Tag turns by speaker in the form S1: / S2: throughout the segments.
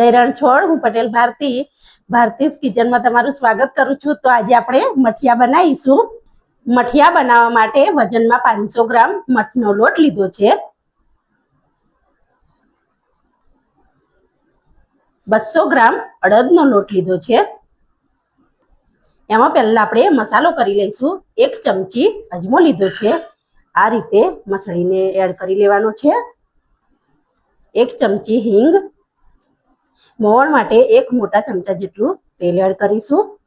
S1: જય રણછોડ હું પટેલ ભારતી ભારતીસ કિચનમાં તમારું સ્વાગત કરું છું. તો આજે આપણે મઠિયા બનાવીશું. મઠિયા બનાવવા માટે વજનમાં પાંચસો ગ્રામ મઠનો લોટ લીધો છે. બસો ગ્રામ અડદનો લોટ લીધો છે. એમાં પહેલા આપણે મસાલો કરી લઈશું. એક ચમચી અજમો લીધો છે. આ રીતે મસળીને એડ કરી લેવાનો છે. એક ચમચી હિંગ મોવણ માટે એક મોટા ચમચા જેટલું તેલ એડ કરીશું.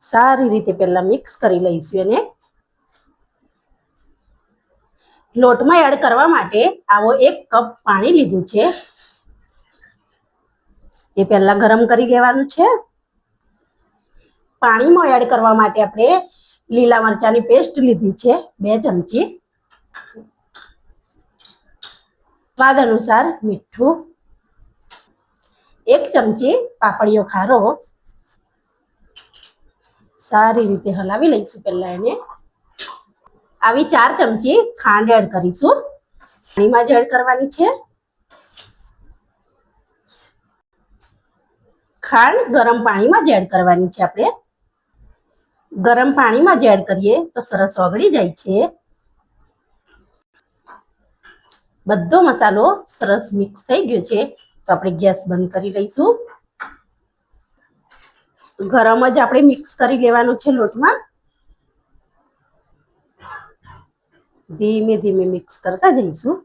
S1: સારી રીતે પહેલા મિક્સ કરી લઈશું એને. લોટમાં એડ કરવા માટે આવો એક કપ પાણી લીધું છે. એ પહેલા ગરમ કરી લેવાનું છે. પાણીમાં એડ કરવા માટે આપણે લીલા મરચાની પેસ્ટ લીધી છે, બે ચમચી. સ્વાદ અનુસાર મીઠું એક ચમચી પાપડીઓ ખારો. સારી રીતે હલાવી લઈશું પહેલા એને. આવી ચાર ચમચી ખાંડ એડ કરીશું. પાણીમાં જ એડ કરવાની છે. ખાંડ ગરમ પાણીમાં જ એડ કરવાની છે આપણે. ગરમ પાણીમાં જ એડ કરીએ તો સરસ ઓગળી જાય છે. બધો મસાલો સરસ મિક્સ થઈ ગયો છે. તો આપણે ગેસ બંધ કરી લઈશું. ગરમ જ આપણે મિક્સ કરી લેવાનું છે લોટમાં. ધીમે ધીમે મિક્સ કરતા જઈશું.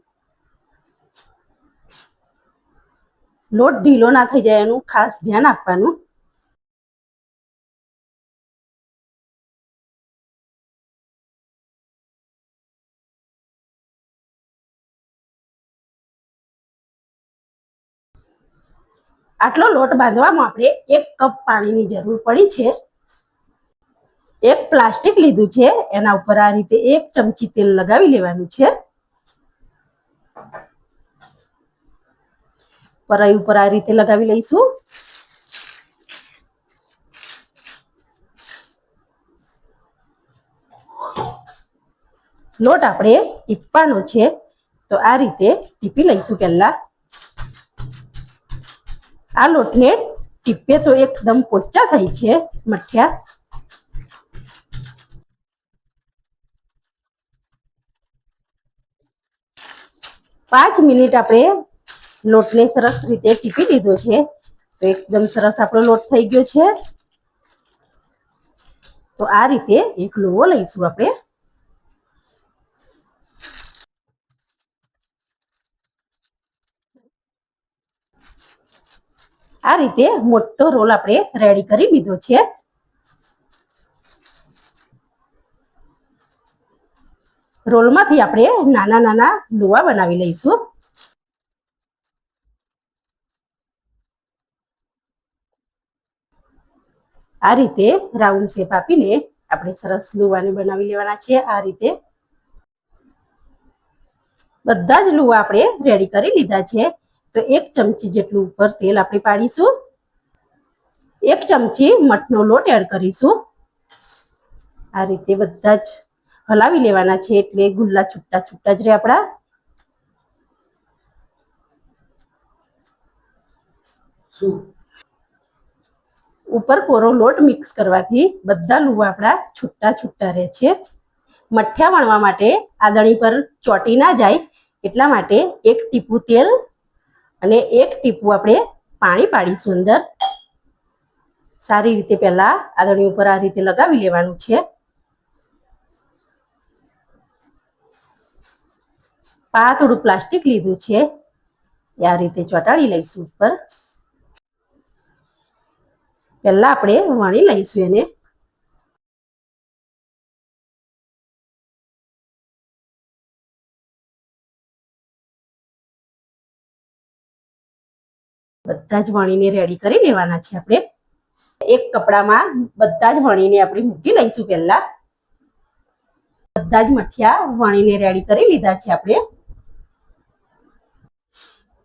S1: લોટ ઢીલો ના થઈ જાય, એનું ખાસ ધ્યાન આપવાનું. આટલો લોટ બાંધવામાં આપણે એક કપ પાણીની જરૂર પડી છે. એક પ્લાસ્ટિક લીધું છે. એના ઉપર આ રીતે એક ચમચી તેલ લગાવી લેવાનું છે. પરાઈ ઉપર આ રીતે લગાવી લઈશું. લોટ આપણે ટીપવાનો છે. તો આ રીતે ટીપી લઈશું પહેલા. આ લોટને ટીપે તો એકદમ પોચા થાય છે, મઠિયા. પાંચ મિનિટ આપણે લોટને સરસ રીતે ટીપી દીધો છે. તો એકદમ સરસ આપણો લોટ થઈ ગયો છે. તો આ રીતે એક લોવો લઈશું આપણે. આ રીતે મોટો રોલ આપણે રેડી કરી લીધો છે. રોલમાંથી આપણે નાના નાના લુવા બનાવી લઈશું. આ રીતે રાઉન્ડ શેપ આપીને આપણે સરસ લુવાને બનાવી લેવાના છે આ રીતે. બધા જ લુવા આપણે રેડી કરી લીધા છે. તો એક ચમચી જેટલું ઉપર તેલ આપણે પાડીશું. એક ચમચી મઠનો લોટ એડ કરીશું. આ રીતે બધા જ હલાવી લેવાના છે એટલે ગુલ્લા છૂટા છૂટા જ રહે આપણા. ઉપર કોરો લોટ મિક્સ કરવાથી બધા લુવા આપણા છૂટા છૂટા રહે છે. મઠિયા વણવા માટે આદણી પર ચોટી ના જાય એટલા માટે એક ટીપું તેલ અને એક ટીપું આપણે પાણી પાડીશું અંદર. સારી રીતે પહેલા આદણી ઉપર આ રીતે લગાવી લેવાનું છે. પાતળું પ્લાસ્ટિક લીધું છે. આ રીતે ચોટાડી લઈશું ઉપર. પહેલા આપણે વણી લઈશું એને. બધા જ વણીને રેડી કરી લેવાના છે આપણે. એક કપડામાં બધા જ વણીને આપણે મૂકી લઈશું પહેલા. બધા જ મઠિયા વણીને રેડી કરી લીધા છે આપણે.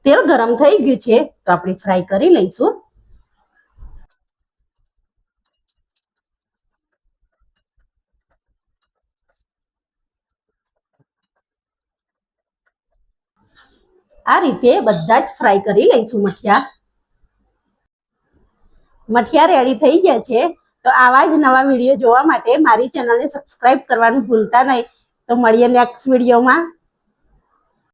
S1: તેલ ગરમ થઈ ગયું છે, તો આપણે ફ્રાય કરી લઈશું. આ રીતે બધા જ ફ્રાય કરી લઈશું મઠિયા મઠિયા રેડી થઈ ગયા છે. તો આવા જ નવા વીડિયો જોવા માટે મારી ચેનલને સબસ્ક્રાઇબ કરવાનું ભૂલતા નહીં. તો મળીએ નેક્સ્ટ વિડીયોમાં